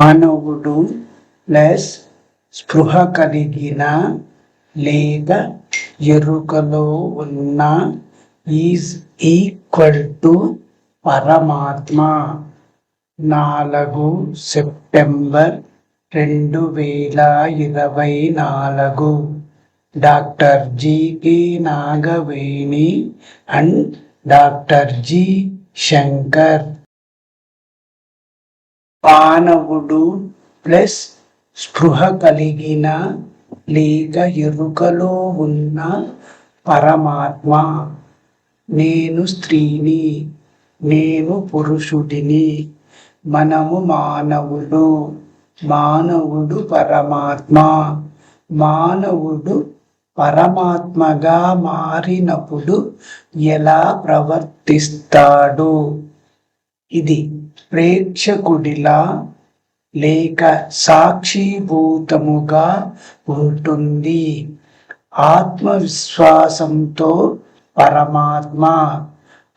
మానవుడు ప్లస్ స్పృహ కలిగిన లేక ఎరుకలో ఉన్న ఈజ్ ఈక్వల్ టు పరమాత్మ. నాలుగు సెప్టెంబర్ రెండు వేల ఇరవై నాలుగు. Doctor జికి Nagaveni and doctor G Shankar. మానవుడు ప్లస్ స్పృహ కలిగిన లేక ఎరుకలో ఉన్న పరమాత్మ. నేను స్త్రీని నేను పురుషుడిని మనము మానవుడు మానవుడు పరమాత్మ. మానవుడు పరమాత్మగా మారినప్పుడు ఎలా ప్రవర్తిస్తాడు? ఇది ప్రేక్షకుడిలా లేక సాక్షిభూతముగా ఉంటుంది ఆత్మవిశ్వాసంతో పరమాత్మ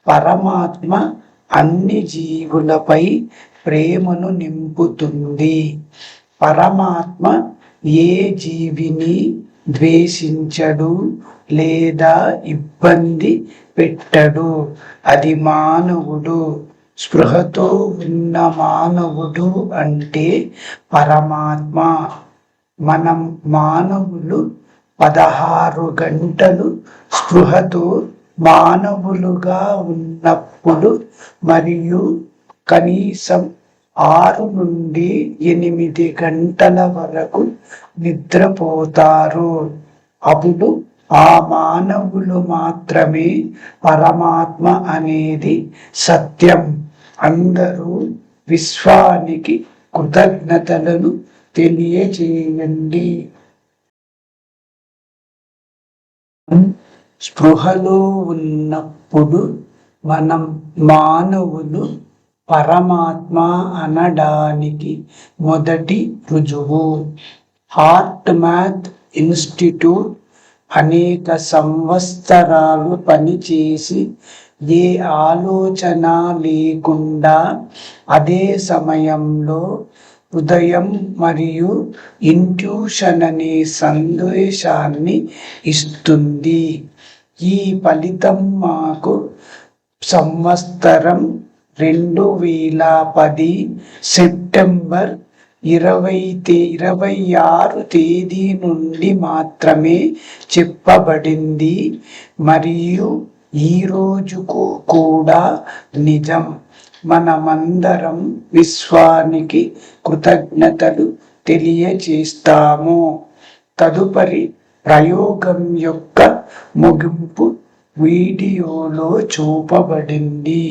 పరమాత్మ అన్ని జీవులపై ప్రేమను నింపుతుంది. పరమాత్మ ఏ జీవిని ద్వేషించడు లేదా ఇబ్బంది పెట్టడు. అది మానవుడు స్పృహతో ఉన్న మానవుడు అంటే పరమాత్మ. మనం మానవులు పదహారు గంటలు స్పృహతో మానవులుగా ఉన్నప్పుడు మరియు కనీసం ఆరు నుండి ఎనిమిది గంటల వరకు నిద్రపోతారు. అప్పుడు ఆ మానవులు మాత్రమే పరమాత్మ అనేది సత్యం. అందరూ విశ్వానికి కృతజ్ఞతలను తెలియచేయండి. స్పృహలో ఉన్నప్పుడు మనం మానవులు పరమాత్మ అనడానికి మొదటి రుజువు. హార్ట్ మ్యాథ్ ఇన్స్టిట్యూట్ అనేక సంవత్సరాలు పనిచేసి ఏ ఆలోచన లేకుండా అదే సమయంలో ఉదయం మరియు ఇంట్యూషన్ అనే సందేశాన్ని ఇస్తుంది. ఈ ఫలితం మాకు సంవత్సరం రెండు వేల పది సెప్టెంబర్ ఇరవై తే ఇరవై ఆరు తేదీ నుండి మాత్రమే చెప్పబడింది. మరియు ఈ రోజుకు కూడా నిజం. మనమందరం విశ్వానికి కృతజ్ఞతలు తెలియచేస్తాము తదుపరి ప్రయోగం యొక్క ముగింపు వీడియోలో చూపబడింది.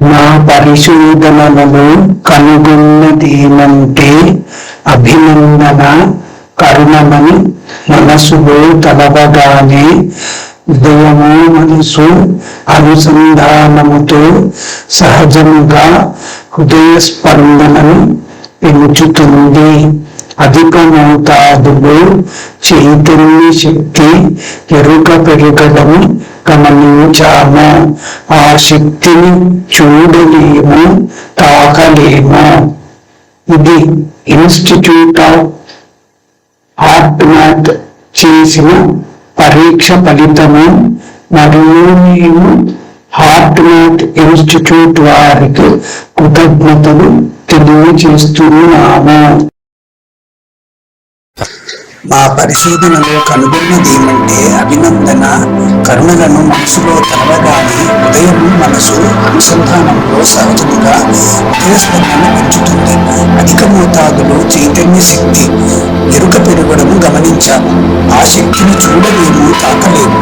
నా పరిశోధనలలో కనుగొన్నదేమంటే అభినందన కరుణమని మనసులో తలవగానే హృదయము మనసు అనుసంధానముతో సహజముగా హృదయ స్పందనను పెంచుతుంది. అధిక మోతాదులో చైతన్య శక్తి ఎరుక పెరగడం గమనించాము. ఆ శక్తిని చూడలేము తాకలేము ఇది ఇన్స్టిట్యూట్ ఆఫ్ హార్ట్ మ్యాథ్ చేసిన పరీక్ష ఫలితము. మరియు నేను హార్ట్ మ్యాథ్ ఇన్స్టిట్యూట్ వారికి కృతజ్ఞతలు తెలియజేస్తున్నాము. మా పరిశోధనలో కనుగొన్నది ఏమంటే అభినందన. కరుణలను మనసులో తలవగానే ఉదయం మనసు అనుసంధానంలో సహజముగా ఉదయస్పందన పెంచుతుంది. అధిక మోతాదులో చైతన్య శక్తి ఎరుక పెరగడం గమనించాము. ఆ శక్తిని చూడలేము తాకలేము.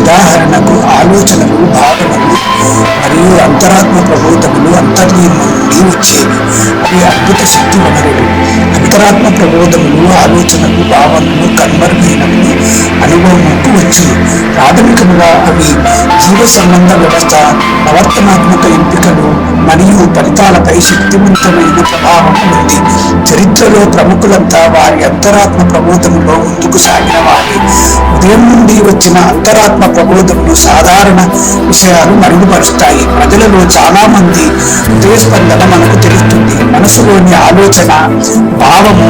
ఉదాహరణకు ఆలోచనలు భావనలు మరియు అంతరాత్మ ప్రబోధములు అంతర్లీనం నుండి వచ్చేవి. ఈ అద్భుత శక్తి వనరులు అంతరాత్మ ప్రబోధములు ఆలోచనలు భావనలు కన్వర్గీనములు అనుభవంకు వచ్చి ప్రాథమికంగా అవి జీవ సంబంధ వ్యవస్థ ప్రవర్తనాత్మక ఎంపికలు మరియు ఫలితాలపై శక్తివంతమైన ప్రభావం ఉంది చరిత్రలో ప్రముఖులంతా వారి అంతరాత్మ ప్రబోధంలో ముందుకు సాగిన వారి ఉదయం నుండి వచ్చిన అంతరాత్మ ప్రబోధములు సాధారణ విషయాలు మరుగుపరుస్తాయి. ప్రజలలో చాలా మంది హృదయ స్పందన మనకు తెలుస్తుంది. మనసులోని ఆలోచన భావము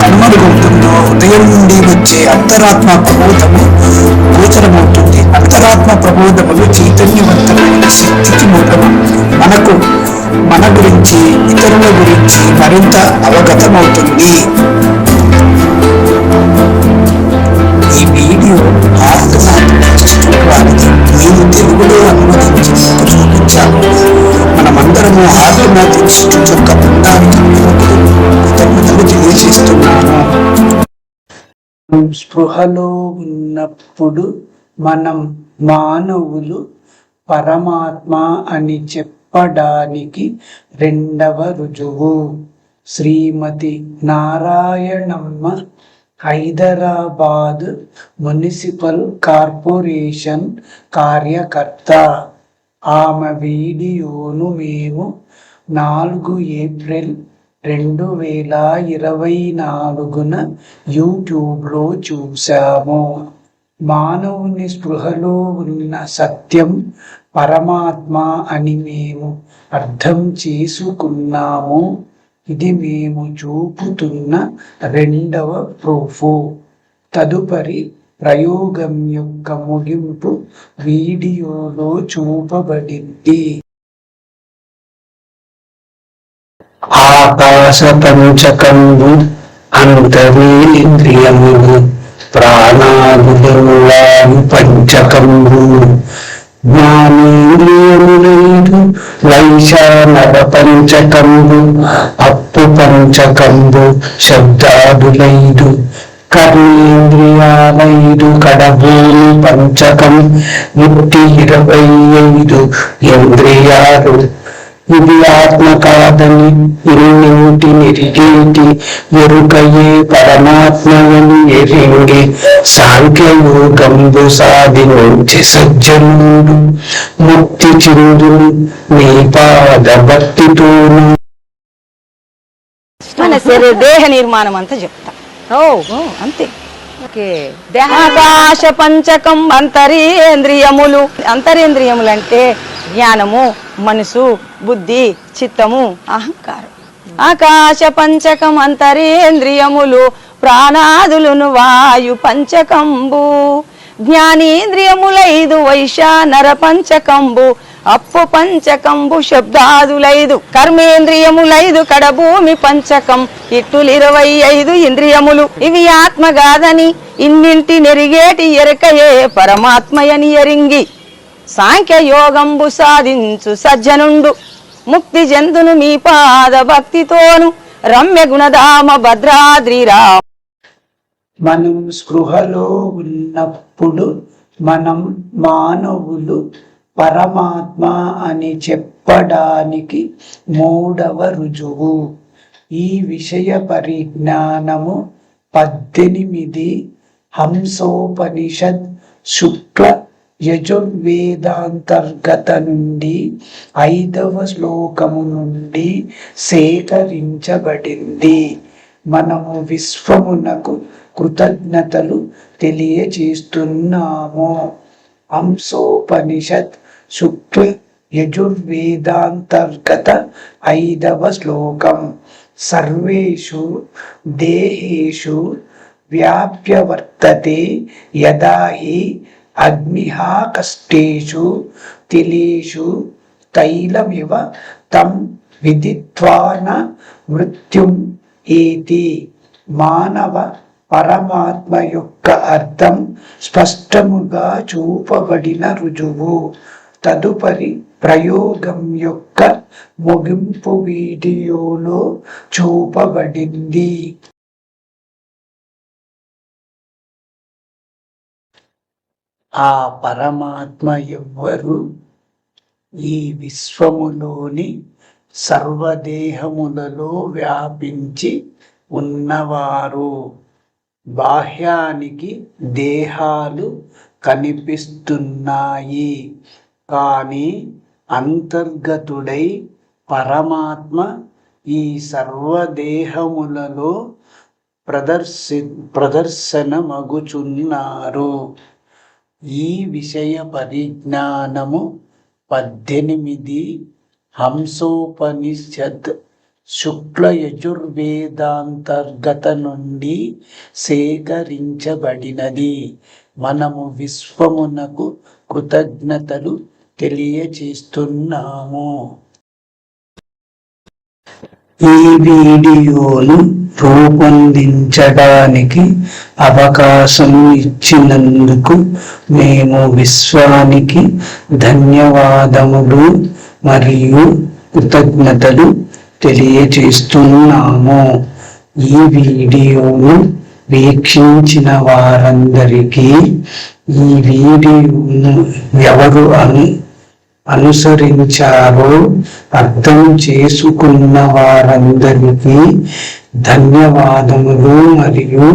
కనుమరుగవుతుందో హృదయం నుండి వచ్చే అంతరాత్మ ప్రబోధము గోచరమవుతుంది. అంతరాత్మ ప్రబోధములు చైతన్యవంతమైన శక్తికి మూలము. మనకు మన గురించి ఇతరుల గురించి మరింత అవగతమవుతుంది. ఈ వీడియో ఆర్గనాథ్ వారికి మేము తెలుగులో అనువదించి మనమందరము ఆర్గనాథ్ ఇన్స్టిట్యూట్ యొక్క బృందానికి తెలియజేస్తున్నాము స్పృహలో ఉన్నప్పుడు మనం మానవులు పరమాత్మ అని చెప్పడానికి రెండవ రుజువు. శ్రీమతి నారాయణమ్మ హైదరాబాద్ మున్సిపల్ కార్పొరేషన్ కార్యకర్త. ఆమె వీడియోను మేము నాలుగు ఏప్రిల్ రెండు వేల ఇరవై నాలుగున యూట్యూబ్లో చూశాము. మానవుని స్పృహలో ఉన్న సత్యం పరమాత్మ అని మేము అర్థం చేసుకున్నాము. ఇది మేము చూపుతున్న రెండవ ప్రూఫ్. తదుపరి ప్రయోగం యొక్క ముగింపు వీడియోలో చూపబడింది. ఆకాశ పంచకంబు అంతరేంద్రియములు ప్రాణాదులము పంచకంబు. జ్ఞానేంద్రియములైదు వైశానవ పంచకంబు అప్పు పంచకంబు శబ్దాదులైదు కర్మేంద్రియాలైదు కడభూమి పంచకం నూటి ఇరవై ఐదు ఇంద్రియాలు. ఇది ఆత్మ కాదని ఇన్నింటి నిరిగేటి ఎరుకయే పరమాత్మని ఎరింగి సాంఖ్యయోగంబు నుంచి సజ్జనుడు. ముక్తి చిందు నీ పాద భక్తితోను మన దేహ నిర్మాణం అంతా చెప్తా ఓ అంతే. ఓకే. దేహాకాశ పంచకం అంతరేంద్రియములు. అంతరేంద్రియములు అంటే జ్ఞానము మనసు బుద్ధి చిత్తము అహంకారం. ఆకాశ పంచకం అంతరేంద్రియములు ప్రాణాదులును వాయు పంచకంబు. జ్ఞానేంద్రియములైదు వైశానర పంచకంబు. అప్పు పంచకంబు శబ్దాదులైదు కర్మేంద్రియములైదు కడభూమి పంచకం. ఇట్టులు ఇరవై ఐదు ఇంద్రియములు ఇవి ఆత్మగాదని ఇన్నింటి నెరిగేటి ఎరకయే పరమాత్మయని ఎరింగి. సాంఖ్య యోగంబు సాధించు సజ్జనుండు. ముక్తి జంతును మీ పాద భక్తితోను. రమ్య గుణధామ భద్రాద్రిరా మనం స్పృహలో ఉన్నప్పుడు మనం మానవులు పరమాత్మ అని చెప్పడానికి మూడవ రుజువు. ఈ విషయ పరిజ్ఞానము పద్దెనిమిది హంసోపనిషద్ శుక్ల యజుర్వేదాంతర్గత నుండి ఐదవ శ్లోకము నుండి సేకరించబడింది. మనము విశ్వమునకు కృతజ్ఞతలు తెలియజేస్తున్నాము. హంసోపనిషత్ శుక్ల యజుర్వేదాంతర్గత ఐదవ శ్లోకం. సర్వేషు దేహేషు వ్యాప్యవర్తతే యదాహి యదా హి అగ్నిహాకష్టేషు తిలేషు తైలమివ తం విదిత్వాన మృత్యుం ఏతి. మానవ పరమాత్మ యొక్క అర్థం స్పష్టముగా చూపబడిన రుజువు. తదుపరి ప్రయోగం యొక్క ముగింపు వీడియోలో చూపబడింది. ఆ పరమాత్మ ఎవ్వరు ఈ విశ్వములోని సర్వదేహములలో వ్యాపించి ఉన్నవారు. బాహ్యానికి దేహాలు కనిపిస్తున్నాయి. కానీ అంతర్గతుడై పరమాత్మ ఈ సర్వదేహములలో ప్రదర్శి ప్రదర్శనమగుచున్నారు. ఈ విషయ పరిజ్ఞానము పద్దెనిమిది హంసోపనిషత్ శుక్ల యజుర్వేదాంతర్గత నుండి సేకరించబడినది. మనము విశ్వమునకు కృతజ్ఞతలు తెలియచేస్తున్నాము ఈ వీడియోను రూపొందించడానికి అవకాశం ఇచ్చినందుకు మేము విశ్వానికి ధన్యవాదములు మరియు కృతజ్ఞతలు తెలియచేస్తున్నాము ఈ వీడియోను వీక్షించిన వారందరికీ ఈ వీడియోను ఎవరు అను అనుసరించారో. అర్థం చేసుకున్న వారందరికీ ధన్యవాదములు మరియు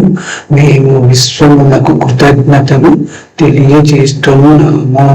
మేము విశ్వమునకు కృతజ్ఞతలు తెలియజేస్తున్నాము.